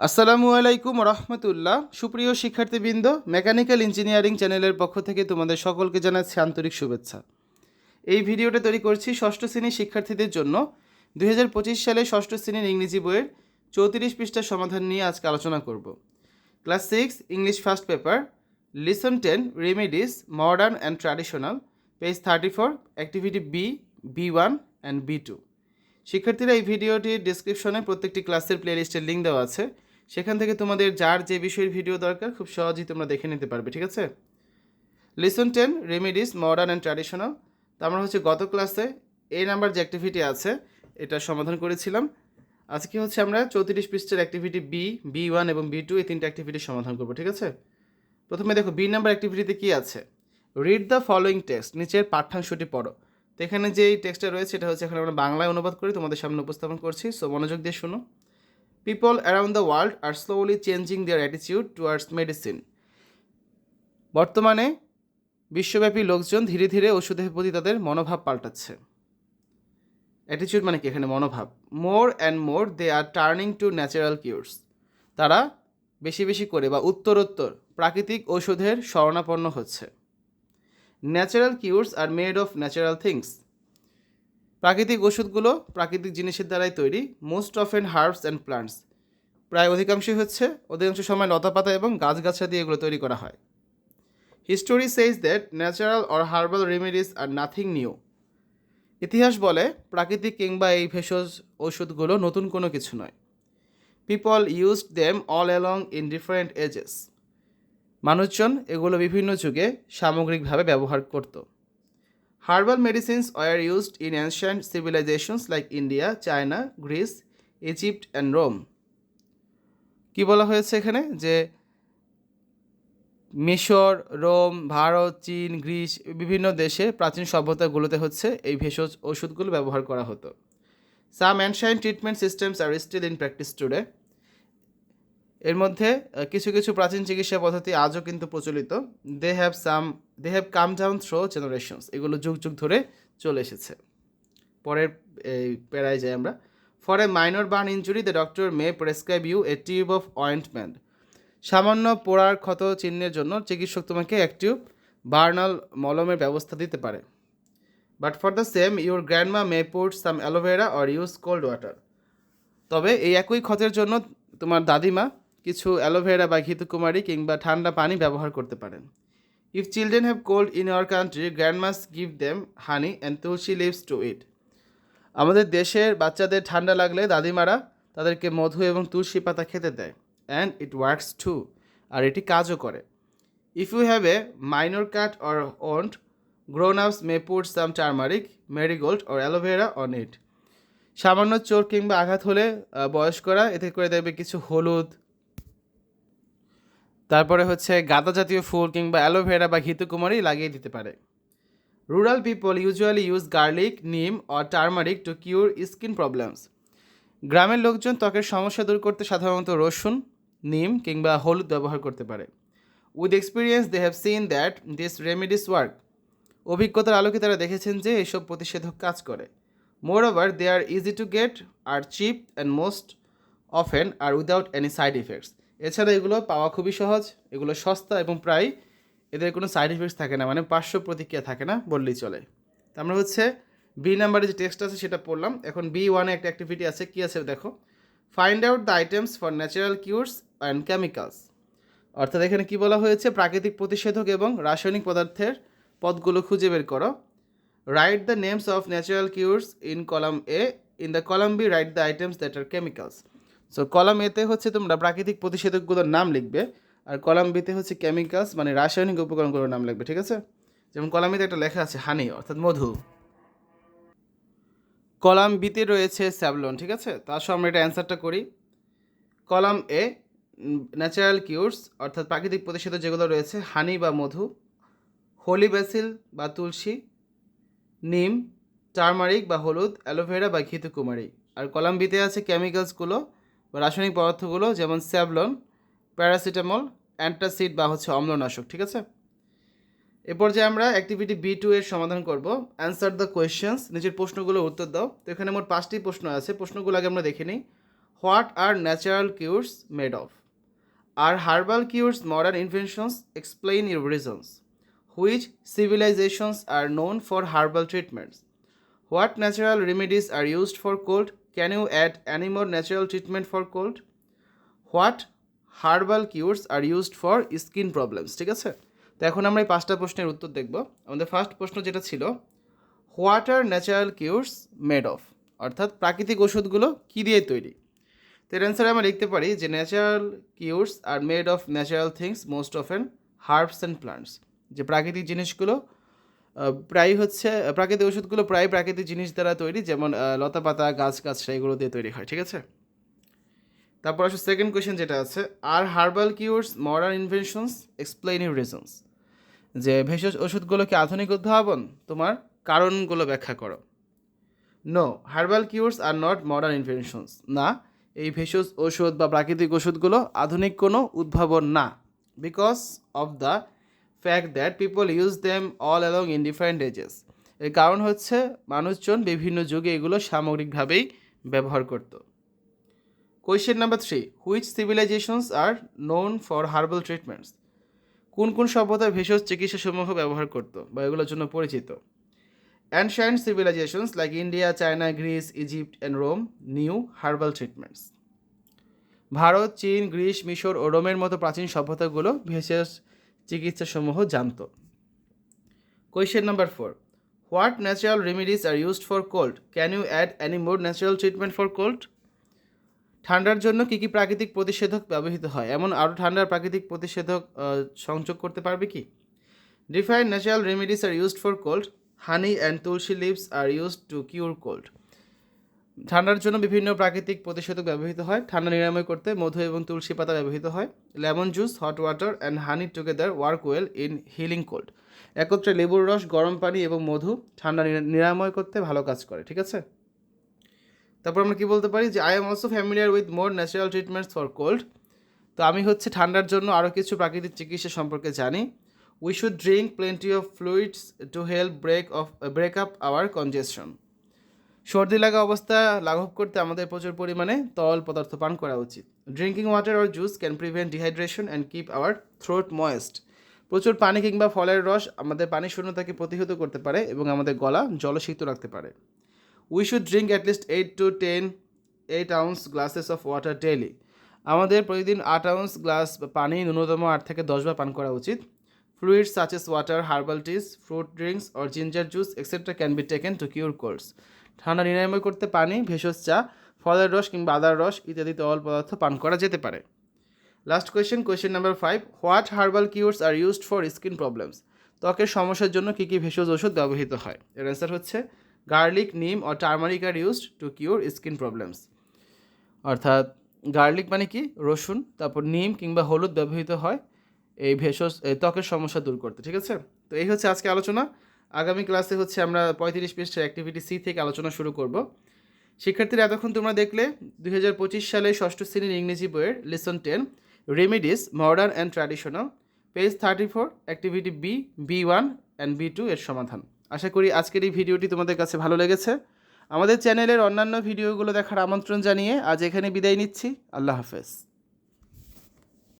আসসালামু আলাইকুম রহমতুল্লাহ। সুপ্রিয় শিক্ষার্থীবৃন্দ, মেকানিক্যাল ইঞ্জিনিয়ারিং চ্যানেলের পক্ষ থেকে তোমাদের সকলকে জানাচ্ছি আন্তরিক শুভেচ্ছা। এই ভিডিওটা তৈরি করছি ষষ্ঠ শ্রেণির শিক্ষার্থীদের জন্য। দুই হাজার পঁচিশ সালে ষষ্ঠ শ্রেণির ইংরেজি বইয়ের চৌত্রিশ পৃষ্ঠার সমাধান নিয়ে আজকে আলোচনা করব। Class six, English first paper, lesson ten, remedies, modern and traditional, page thirty four, activity B B one and B two. শিক্ষার্থীরা এই ভিডিওটির ডিসক্রিপশনে প্রত্যেকটি ক্লাসের প্লেলিস্টের লিঙ্ক দেওয়া আছে। সেখান থেকে তোমাদের যার যে বিষয়ের ভিডিও দরকার, খুব সহজেই তোমরা দেখে নিতে পারবে, ঠিক আছে? Lesson ten remedies modern and traditional তো আমরা হচ্ছে গত ক্লাসে এই নাম্বার যে অ্যাক্টিভিটি আছে, এটা সমাধান করেছিলাম। আজকে হচ্ছে আমরা চৌত্রিশ পৃষ্ঠের অ্যাক্টিভিটি বি বি ওয়ান এবং বি টু এই তিনটে অ্যাক্টিভিটি সমাধান করব, ঠিক আছে? প্রথমে দেখো বি নাম্বার অ্যাক্টিভিটিতে কী আছে? রিড দ্য ফলোয়িং টেক্সট নিচের পাঠ্যাংশটি পড়ো। তো এখানে যে টেক্সটটা রয়েছে, এটা হচ্ছে এখন আমরা বাংলায় অনুবাদ করে, তোমাদের সামনে উপস্থাপন করছি সো মনোযোগ দিয়ে শুনো। People around the world are slowly changing their attitude towards medicine বর্তমানে বিশ্বব্যাপী লোকজন ধীরে ধীরে ওষুধের প্রতি তাদের মনোভাব পাল্টাচ্ছে। অ্যাটিটিউড মানে কি? এখানে মনোভাব। More and more they are turning to natural cures তারা বেশি বেশি করে বা উত্তরোত্তর প্রাকৃতিক ওষুধের শরণাপন্ন হচ্ছে। Natural cures are made of natural things প্রাকৃতিক ওষুধগুলো প্রাকৃতিক জিনিসের দ্বারাই তৈরি most often herbs and plants প্রায় অধিকাংশই হচ্ছে অধিকাংশ সময় লতাপাতা এবং গাছগাছরা দিয়ে এগুলো তৈরি করা হয়। History says that natural or herbal remedies are nothing new ইতিহাস বলে প্রাকৃতিক কিংবা এই ভেষজ ওষুধগুলো নতুন কোনো কিছু নয়। People used them all along in different ages মানুষজন এগুলো বিভিন্ন যুগে সামগ্রিকভাবে ব্যবহার করত। Herbal medicines were used in ancient civilizations like India China Greece Egypt and Rome কি বলা হয়েছে এখানে? যে মিশর, রোম, ভারত, চীন, গ্রিস বিভিন্ন দেশে প্রাচীন সভ্যতাগুলোতে হচ্ছে এই ভেষজ ওষুধগুলো ব্যবহার করা হতো। Some ancient treatment systems are still in practice today এর মধ্যে কিছু কিছু প্রাচীন চিকিৎসা পদ্ধতি আজও কিন্তু প্রচলিত। They have some they have come down through generations এগুলো যুগ যুগ ধরে চলে এসেছে। পরের, এই, প্যারায় যাই আমরা। For a minor burn injury the doctor may prescribe you a tube of ointment সামান্য পোড়ার ক্ষত চিহ্নের জন্য চিকিৎসক তোমাকে এক টিউব বার্নাল মলমের ব্যবস্থা দিতে পারে। But for the same your grandma may put some aloe vera or use cold water তবে এই একই ক্ষতের জন্য তোমার দাদিমা কিছু অ্যালোভেরা বা ঘিতুকুমারী কিংবা ঠান্ডা পানি ব্যবহার করতে পারেন। If children have cold in our country grandmas give them honey and tulsi leaves to eat আমাদের দেশের বাচ্চাদের ঠান্ডা লাগলে দাদিমারা তাদেরকে মধু এবং তুলসী পাতা খেতে দেয় অ্যান্ড ইট ওয়ার্কস টু আর এটি কাজও করে। If you have a minor cut or wound grownups may put some turmeric marigold or aloe vera on it সামান্য চোট কিংবা আঘাত হলে বয়স্করা এতে করে দেবে কিছু হলুদ তারপরে হচ্ছে গাঁদা জাতীয় ফুল কিংবা অ্যালোভেরা বা ঘিতুকুমারী লাগিয়ে দিতে পারে। Rural people usually use garlic neem or turmeric to cure skin problems গ্রামের লোকজন ত্বকের সমস্যা দূর করতে সাধারণত রসুন নিম কিংবা হলুদ ব্যবহার করতে পারে। With experience they have seen that this remedies work অভিজ্ঞতার আলোকে তারা দেখেছেন যে এইসব প্রতিষেধক কাজ করে। Moreover they are easy to get are cheap and most often are without any side effects এছাড়া এগুলো পাওয়া খুবই সহজ, এগুলো সস্তা এবং প্রায় এদের কোনো সাইড ইফেক্টস থাকে না মানে পার্শ্ব প্রতিক্রিয়া থাকে না বললেই চলে। আমরা হচ্ছে বি নাম্বারে যে টেক্সট আছে সেটা পড়লাম। এখন বি ওয়ানে একটা অ্যাক্টিভিটি আছে, কী আছে দেখো? Find out the items for natural cures and chemicals অর্থাৎ এখানে কি বলা হয়েছে? প্রাকৃতিক প্রতিষেধক এবং রাসায়নিক পদার্থের পদগুলো খুঁজে বের করো। Write the names of natural cures in column A in the column B write the items that are chemicals so column এতে হচ্ছে তোমরা প্রাকৃতিক প্রতিষেধকগুলোর নাম লিখবে, আর কলাম বিতে হচ্ছে কেমিক্যালস মানে রাসায়নিক উপকরণগুলোর নাম লিখবে, ঠিক আছে? যেমন কলাম এতে একটা লেখা আছে হানি অর্থাৎ মধু। কলাম বিতে রয়েছে স্যাভলন ঠিক আছে? তো আসো আমরা এটা অ্যান্সারটা করি। কলাম এ ন্যাচারাল কিউরস অর্থাৎ প্রাকৃতিক প্রতিষেধক যেগুলো রয়েছে হানি বা মধু। হোলি বেসিল বা তুলসী। নিম টার্মারিক বা হলুদ অ্যালোভেরা বা ঘিতুকুমারী। আর কলাম বিতে আছে কেমিক্যালসগুলো রাসায়নিক পদার্থগুলো যেমন স্যাভলন, প্যারাসিটামল, অ্যান্টাসিড বা হচ্ছে অম্লনাশক, ঠিক আছে? এরপর যে আমরা অ্যাক্টিভিটি বি টু এর সমাধান করব। অ্যান্সার দ্য কোয়েশ্চেন্স নিজের প্রশ্নগুলো উত্তর দাও। তো এখানে মোট পাঁচটি প্রশ্ন আছে, প্রশ্নগুলো আগে আমরা দেখে নিই। What are natural cures made of are herbal cures modern inventions explain your reasons which civilizations are known for herbal treatments What natural remedies are used for cold? Can you add any more natural treatment for cold? What herbal cures are used for skin problems? ঠিক আছে? তো এখন আমরা এই পাঁচটা প্রশ্নের উত্তর দেখব। আমাদের ফার্স্ট প্রশ্ন যেটা ছিল what are natural cures made of অর্থাৎ প্রাকৃতিক ওষুধগুলো কী দিয়ে তৈরি? তো এর অ্যান্সারে আমরা লিখতে পারি যে natural cures are made of natural things most often herbs and plants যে প্রাকৃতিক জিনিসগুলো প্রায় হচ্ছে প্রাকৃতিক ওষুধগুলো প্রায় প্রাকৃতিক জিনিস দ্বারা তৈরি, যেমন লতা পাতা, গাছ গাছ, সেগুলো দিয়ে তৈরি হয়, ঠিক আছে? তারপর আসলে সেকেন্ড কোয়েশ্চেন যেটা আছে are herbal cures modern inventions your reasons যে ভেষজ ওষুধগুলো কি আধুনিক উদ্ভাবন? তোমার কারণগুলো ব্যাখ্যা করো। No herbal cures are not modern inventions না, এই ভেষজ ওষুধ বা প্রাকৃতিক ওষুধগুলো আধুনিক কোনো উদ্ভাবন না। Because of the fact that people use them all along in different ages এর কারণ হচ্ছে মানুষজন বিভিন্ন যুগে এগুলো সামগ্রিকভাবেই ব্যবহার করত। Question number three which civilizations are known for herbal treatments কোন কোন সভ্যতা ভেষজ চিকিৎসা সমূহ ব্যবহার করত বা এগুলোর জন্য পরিচিত? Ancient civilizations like India China Greece Egypt and Rome knew herbal treatments Bharat, চীন, গ্রিস, মিশর ও রোমের মতো প্রাচীন সভ্যতাগুলো ভেষজ চিকিৎসাসমূহ জানত। Question number four what natural remedies are used for cold can you add any more natural treatment for cold ঠান্ডার জন্য কী কী প্রাকৃতিক প্রতিষেধক ব্যবহৃত হয়? এমন আরও ঠান্ডার প্রাকৃতিক প্রতিষেধক সংযোগ করতে পারবে কি? Define natural remedies are used for cold honey and tulsi leaves are used to cure cold ঠান্ডার জন্য বিভিন্ন প্রাকৃতিক প্রতিষেধক ব্যবহৃত হয়। ঠান্ডা নিরাময় করতে মধু এবং তুলসী পাতা ব্যবহৃত হয়। Lemon juice hot water and honey together work well in healing cold একত্রে লেবুর রস, গরম পানি এবং মধু ঠান্ডা নিরাময় করতে ভালো কাজ করে, ঠিক আছে? তারপর আমরা কি বলতে পারি যে I am also familiar with more natural treatments for cold তো আমি হচ্ছে ঠান্ডার জন্য আরও কিছু প্রাকৃতিক চিকিৎসা সম্পর্কে জানি। We should drink plenty of fluids to help break of break up our congestion সর্দি লাগা অবস্থা লাঘব করতে আমাদের প্রচুর পরিমাণে তরল পদার্থ পান করা উচিত। Drinking water or juice can prevent dehydration and keep our throat moist প্রচুর পানি কিংবা ফলের রস আমাদের পানি শূন্যতাকে প্রতিহত করতে পারে এবং আমাদের গলা জলসিক্ত রাখতে পারে। We should drink at least eight to ten eight ounce glasses of water daily আমাদের প্রতিদিন আট আউন্স গ্লাস পানি ন্যূনতম আট থেকে দশ বার পান করা উচিত। Fluids such as water herbal teas fruit drinks or ginger juice etcetera can be taken to cure colds ঠান্ডা নিরাময় করতে পানি, ভেষজ চা, ফলের রস কিংবা আদার রস ইত্যাদি তরল পদার্থ পান করা যেতে পারে। Last question question number five what herbal cures are used for skin problems ত্বকের সমস্যার জন্য কী কী ভেষজ ওষুধ ব্যবহৃত হয়? এর অ্যান্সার হচ্ছে garlic neem O turmeric are used to cure skin problems অর্থাৎ গার্লিক মানে কি? রসুন, তারপর নিম কিংবা হলুদ ব্যবহৃত হয়, এই ভেষজ ত্বকের সমস্যা দূর করতে, ঠিক আছে? তো এই হচ্ছে আজকে আলোচনা। আগামী ক্লাসে হচ্ছে আমরা পঁয়ত্রিশ পৃষ্ঠার অ্যাক্টিভিটি সি থেকে আলোচনা শুরু করব। শিক্ষার্থীরা, এতক্ষণ তোমরা দেখলে দুই হাজার পঁচিশ সালে ষষ্ঠ শ্রেণির ইংরেজি বইয়ের lesson ten remedies modern and traditional page thirty four activity B B one and B two এর সমাধান। আশা করি আজকের এই ভিডিওটি তোমাদের কাছে ভালো লেগেছে। আমাদের চ্যানেলের অন্যান্য ভিডিওগুলো দেখার আমন্ত্রণ জানিয়ে আজ এখানে বিদায় নিচ্ছি। আল্লাহ হাফেজ।